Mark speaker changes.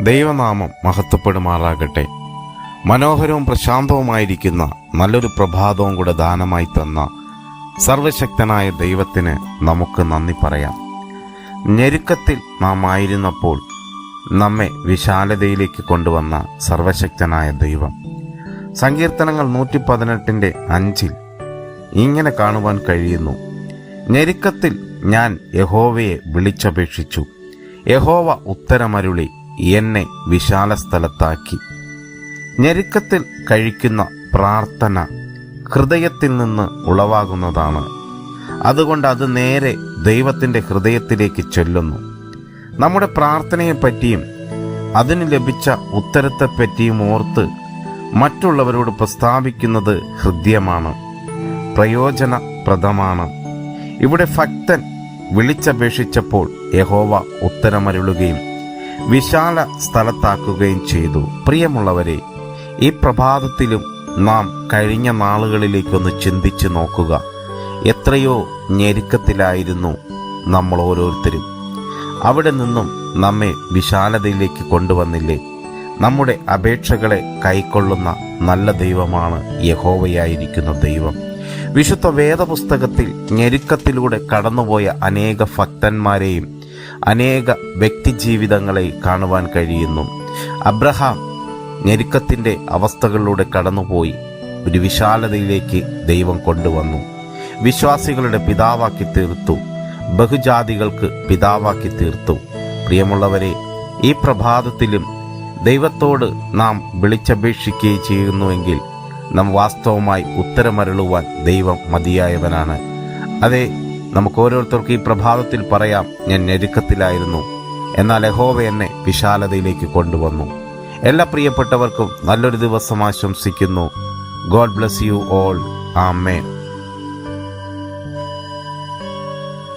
Speaker 1: ദൈവനാമം മഹത്വപ്പെടുമാറാകട്ടെ. മനോഹരവും പ്രശാന്തവുമായിരിക്കുന്ന നല്ലൊരു പ്രഭാതവും കൂടെ ദാനമായി തന്ന സർവശക്തനായ ദൈവത്തിന് നമുക്ക് നന്ദി പറയാം. ഞെരുക്കത്തിൽ നാം ആയിരുന്നപ്പോൾ നമ്മെ വിശാലതയിലേക്ക് കൊണ്ടുവന്ന സർവശക്തനായ ദൈവം. സങ്കീർത്തനങ്ങൾ നൂറ്റി പതിനെട്ടിന്റെ അഞ്ചിൽ ഇങ്ങനെ കാണുവാൻ കഴിയുന്നു. ഞെരുക്കത്തിൽ ഞാൻ യഹോവയെ വിളിച്ചപേക്ഷിച്ചു. യഹോവ ഉത്തരമരുളി. എന്നെ വിശാല സ്ഥലത്താക്കി ഞെരുക്കത്തിൽ കഴിക്കുന്ന പ്രാർത്ഥന ഹൃദയത്തിൽ നിന്ന് ഉളവാകുന്നതാണ്. അതുകൊണ്ട് അത് നേരെ ദൈവത്തിന്റെ ഹൃദയത്തിലേക്ക് ചൊല്ലുന്നു. നമ്മുടെ പ്രാർത്ഥനയെപ്പറ്റിയും അതിന് ലഭിച്ച ഉത്തരത്തെപ്പറ്റിയും ഓർത്ത് മറ്റുള്ളവരോട് പ്രസ്താവിക്കുന്നത് ഹൃദ്യമാണ് പ്രയോജനപ്രദമാണ്. ഇവിടെ ഭക്തൻ വിളിച്ചപേക്ഷിച്ചപ്പോൾ യഹോവ ഉത്തരമരുളുകയും വിശാല സ്ഥലത്താക്കുകയും ചെയ്തു. പ്രിയമുള്ളവരെ ഈ പ്രഭാതത്തിലും നാം കഴിഞ്ഞ നാളുകളിലേക്കൊന്ന് ചിന്തിച്ചു നോക്കുക. എത്രയോ ഞെരുക്കത്തിലായിരുന്നു നമ്മൾ ഓരോരുത്തരും. അവിടെ നിന്നും നമ്മെ വിശാലതയിലേക്ക് കൊണ്ടുവന്നില്ലേ? നമ്മുടെ അപേക്ഷകളെ കൈക്കൊള്ളുന്ന നല്ല ദൈവമാണ് യഹോവയായിരിക്കുന്ന ദൈവം. വിശുദ്ധ വേദപുസ്തകത്തിൽ ഞെരുക്കത്തിലൂടെ കടന്നുപോയ അനേക ഭക്തന്മാരെയും അനേക വ്യക്തിജീവിതങ്ങളെ കാണുവാൻ കഴിയുന്നു. അബ്രഹാം ഞെരുക്കത്തിന്റെ അവസ്ഥകളിലൂടെ കടന്നുപോയി. ഒരു വിശാലതയിലേക്ക് ദൈവം കൊണ്ടുവന്നു. വിശ്വാസികളുടെ പിതാവാക്കി തീർത്തു. ബഹുജാതികൾക്ക് പിതാവാക്കി തീർത്തു. പ്രിയമുള്ളവരെ ഈ പ്രഭാതത്തിലും ദൈവത്തോട് നാം വിളിച്ചപേക്ഷിക്കുകയും ചെയ്യുന്നുവെങ്കിൽ നാം വാസ്തവമായി ഉത്തരമരളുവാൻ ദൈവം മതിയായവനാണ്. അതെ നമുക്ക് ഓരോരുത്തർക്കും ഈ പ്രഭാതത്തിൽ പറയാം ഞാൻ ഞെരുക്കത്തിലായിരുന്നു. എന്നാൽ യഹോവ എന്നെ വിശാലതയിലേക്ക് കൊണ്ടുവന്നു. എല്ലാ പ്രിയപ്പെട്ടവർക്കും നല്ലൊരു ദിവസം ആശംസിക്കുന്നു. God bless you all. Amen.